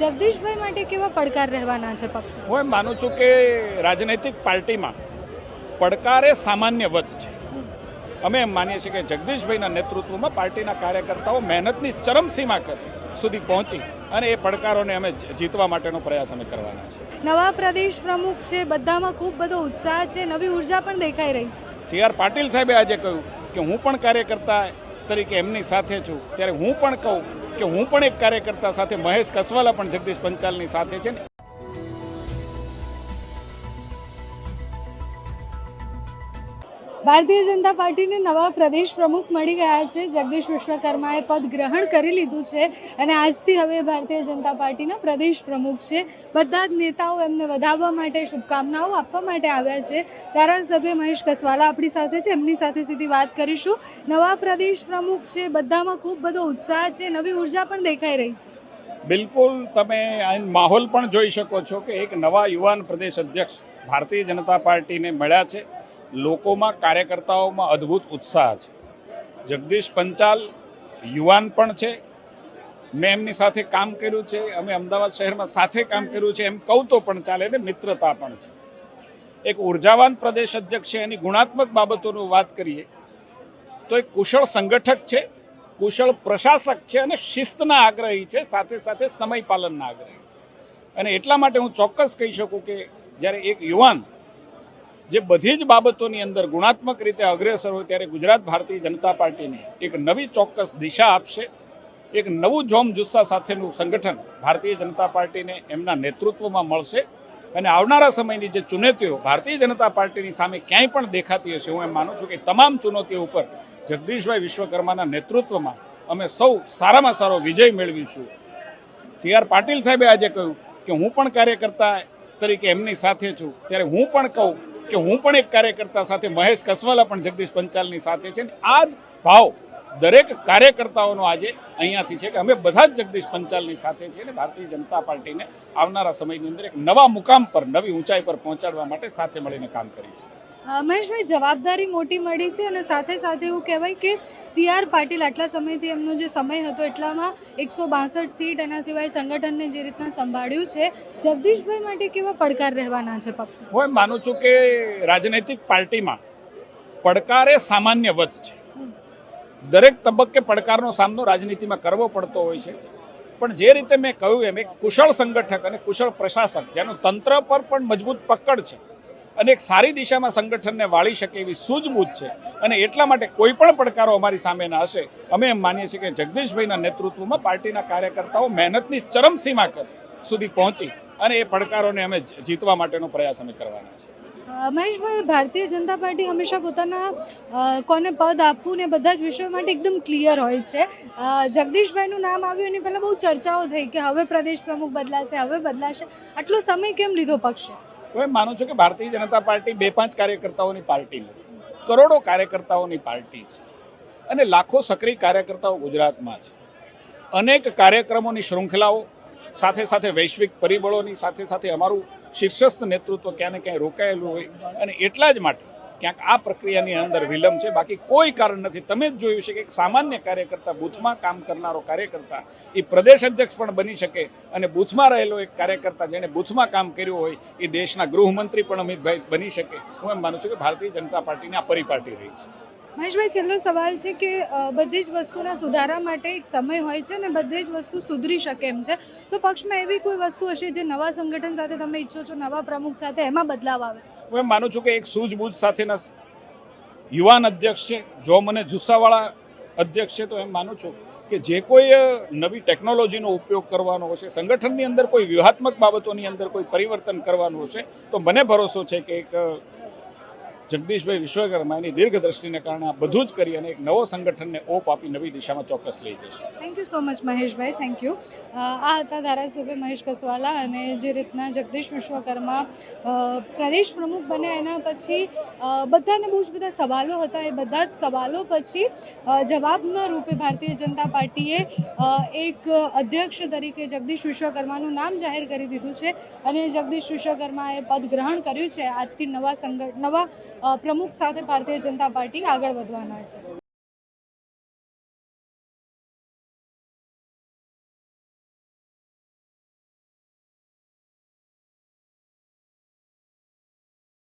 જગદીશભાઈ માટે કેવા પડકાર રહેવાના છે પક્ષ? હું એમ માનું છું કે રાજનૈતિક પાર્ટીમાં પડકાર સામાન્ય વત છે. અમે એમ માનીએ છીએ કે જગદીશભાઈના નેતૃત્વમાં પાર્ટીના કાર્યકર્તાઓ મહેનતની ચરમસીમા સુધી પહોંચી અને એ પડકારોને અમે જીતવા માટેનો પ્રયાસ અમે કરવાના છે નવા પ્રદેશ પ્રમુખ છે બધામાં ખૂબ બધો ઉત્સાહ છે નવી ઊર્જા પણ દેખાઈ રહી છે. સી આર પાટીલ સાહેબે આજે કહ્યું કે હું પણ કાર્યકર્તા તરીકે એમની સાથે છું. ત્યારે હું પણ કહું કે હું પણ એક કાર્યકર્તા સાથે મહેશ કસવાલા પણ જગદીશ પંચાલની સાથે છે ને. ભારતીય જનતા પાર્ટીને નવા પ્રદેશ પ્રમુખ મળી ગયા છે. જગદીશ વિશ્વકર્માએ પદ ગ્રહણ કરી લીધું છે અને આજથી હવે ભારતીય જનતા પાર્ટીના પ્રદેશ પ્રમુખ છે. બધા જ નેતાઓ એમને વધાવવા માટે શુભકામનાઓ આપવા માટે આવ્યા છે. ધારાસભ્ય મહેશ કસવાલા આપણી સાથે છે. એમની સાથે સીધી વાત કરીશું. નવા પ્રદેશ પ્રમુખ છે. બધામાં ખૂબ બધો ઉત્સાહ છે. નવી ઊર્જા પણ દેખાઈ રહી છે. બિલકુલ તમે માહોલ પણ જોઈ શકો છો કે એક નવા યુવાન પ્રદેશ અધ્યક્ષ ભારતીય જનતા પાર્ટીને મળ્યા છે. લોકોમાં કાર્યકર્તાઓમાં અદ્ભુત ઉત્સાહ છે. જગદીશ પંચાલ યુવાન પણ છે. મેં એમની સાથે કામ કર્યું છે. અમે અમદાવાદ શહેરમાં સાથે કામ કર્યું છે. એમ કહું તો પણ ચાલે ને મિત્રતા પણ છે. એક ઉર્જાવાન પ્રદેશ અધ્યક્ષ છે એની ગુણાત્મક બાબતોનું વાત કરીએ તો એક કુશળ સંગઠક છે, કુશળ પ્રશાસક છે અને શિસ્તના આગ્રહી છે, સાથે સાથે સમય પાલનના આગ્રહી છે. અને એટલા માટે હું ચોક્કસ કહી શકું કે જ્યારે એક યુવાન જે બધી જ બાબતોની અંદર ગુણાત્મક રીતે અગ્રેસર હોય ત્યારે ગુજરાત ભારતીય જનતા પાર્ટીને એક નવી ચોક્કસ દિશા આપશે. એક નવું જોમ જુસ્સા સાથેનું સંગઠન ભારતીય જનતા પાર્ટીને એમના નેતૃત્વમાં મળશે. અને આવનારા સમયની જે ચુનૌતીઓ ભારતીય જનતા પાર્ટીની સામે ક્યાંય પણ દેખાતી હશે હું એમ માનું છું કે તમામ ચુનૌતીઓ ઉપર જગદીશભાઈ વિશ્વકર્માના નેતૃત્વમાં અમે સૌ સારામાં સારો વિજય મેળવીશું. સી આર પાટીલ સાહેબે આજે કહ્યું કે હું પણ કાર્યકર્તા તરીકે એમની સાથે છું. ત્યારે હું પણ કહું કે હું પણ એક કાર્યકર્તા સાથે, મહેશ કસવાલા પણ જગદીશ પંચાલની સાથે છે ને આ જ ભાવ દરેક કાર્યકર્તાઓનો આજે અહીંયાથી છે કે અમે બધા જ જગદીશ પંચાલની સાથે છીએ અને ભારતીય જનતા પાર્ટીને આવનારા સમયની અંદર એક નવા મુકામ પર, નવી ઊંચાઈ પર પહોંચાડવા માટે સાથે મળીને કામ કરીશું. મહેશભાઈ, જવાબદારી મોટી મળી છે અને સાથે સાથે એવું કહેવાય કે સી આર પાટીલ આટલા સમયથી એમનો જે સમય હતો એટલામાં એકસો બાસઠ સીટ એના સિવાય સંગઠનને જે રીતના સંભાળ્યું છે. જગદીશભાઈ માટે કેવા પડકાર રહેવાના છે પક્ષ હું એમ માનું છું કે રાજનૈતિક પાર્ટીમાં પડકાર એ સામાન્ય વત છે. દરેક તબક્કે પડકારનો સામનો રાજનીતિમાં કરવો પડતો હોય છે. પણ જે રીતે મેં કહ્યું એમ, એક કુશળ સંગઠક અને કુશળ પ્રશાસક, જેનું તંત્ર પર પણ મજબૂત પકડ છે. અને એક સારી દિશામાં સંગઠનને વાળી શકે એવી સૂઝબૂઝ છે. અને એટલા માટે કોઈ પણ પડકારો અમારી સામેના હશે, અમે એમ માનીએ છીએ કે જગદીશભાઈના નેતૃત્વમાં પાર્ટીના કાર્યકર્તાઓ મહેનતની ચરમસીમા સુધી પહોંચી અને એ પડકારોને અમે જીતવા માટેનો પ્રયાસ અમે કરવાના છે મહેશભાઈ, ભારતીય જનતા પાર્ટી હંમેશા પોતાના કોને પદ આપવું ને બધા જ વિષયો માટે એકદમ ક્લિયર હોય છે. જગદીશભાઈનું નામ આવ્યું એની પહેલાં બહુ ચર્ચાઓ થઈ કે હવે પ્રદેશ પ્રમુખ બદલાશે, હવે બદલાશે. આટલો સમય કેમ લીધો પક્ષે? હું એમ માનું છું કે ભારતીય જનતા પાર્ટી બે પાંચ કાર્યકર્તાઓની પાર્ટી નથી. કરોડો કાર્યકર્તાઓની પાર્ટી છે. અને લાખો સક્રિય કાર્યકર્તાઓ ગુજરાતમાં છે. અનેક કાર્યક્રમોની શૃંખલાઓ, સાથે સાથે વૈશ્વિક પરિબળોની, સાથે સાથે અમારું શીર્ષસ્થ નેતૃત્વ ક્યાં ને ક્યાંય રોકાયેલું હોય અને એટલા જ માટે ક્યાંક આ પ્રક્રિયાની અંદર વિલંબ છે. બાકી કોઈ કારણ નથી. તમે જ જોયું છે કે એક સામાન્ય કાર્યકર્તા બૂથમાં કામ કરનારો કાર્યકર્તા એ પ્રદેશ અધ્યક્ષ પણ બની શકે અને બૂથમાં રહેલો એક કાર્યકર્તા જેણે બૂથમાં કામ કર્યું હોય એ દેશના ગૃહમંત્રી પણ અમિતભાઈ બની શકે. હું એમ માનું છું કે ભારતીય જનતા પાર્ટીની આ પરિપાટી રહી છે. મહેશભાઈ, છેલ્લો સવાલ છે કે બધી જ વસ્તુના સુધારા માટે એક સમય હોય છે ને બધી જ વસ્તુ સુધરી શકે એમ છે. તો પક્ષમાં એવી કોઈ વસ્તુ હશે જે નવા સંગઠન સાથે તમે ઈચ્છો છો, નવા પ્રમુખ સાથે એમાં બદલાવ આવે? હું એમ માનું છું કે એક સૂઝબૂઝ સાથેના યુવાન અધ્યક્ષ છે, જો મને જુસ્સાવાળા અધ્યક્ષ છે તો એમ માનું છું કે જે કોઈ નવી ટેકનોલોજીનો ઉપયોગ કરવાનો હશે, સંગઠનની અંદર કોઈ વ્યૂહાત્મક બાબતોની અંદર કોઈ પરિવર્તન કરવાનું હશે, તો મને ભરોસો છે કે એક જગદીશભાઈ વિશ્વકર્મા એની દીર્ઘ દ્રષ્ટિને કારણે આ બધું જ કરી અને એક નવો સંગઠનને ઓપ આપી નવી દિશામાં ચોક્કસ લઈ જશે. Thank you so much Maheshbhai. Thank you આ હતા ધારાસભ્ય મહેશ કસવાલા અને જે રીતના જગદીશ વિશ્વકર્મા પ્રદેશ પ્રમુખ બન્યા એના પછી બધાને બહુ જ બધા સવાલો હતા. એ બધા જ સવાલો પછી જવાબના રૂપે ભારતીય જનતા પાર્ટીએ એક અધ્યક્ષ તરીકે જગદીશ વિશ્વકર્માનું નામ જાહેર કરી દીધું છે અને જગદીશ વિશ્વકર્માએ પદ ગ્રહણ કર્યું છે. આજથી નવા સંગઠ, નવા પ્રમુખ સાથે ભારતીય જનતા પાર્ટી આગળ વધવાના છે.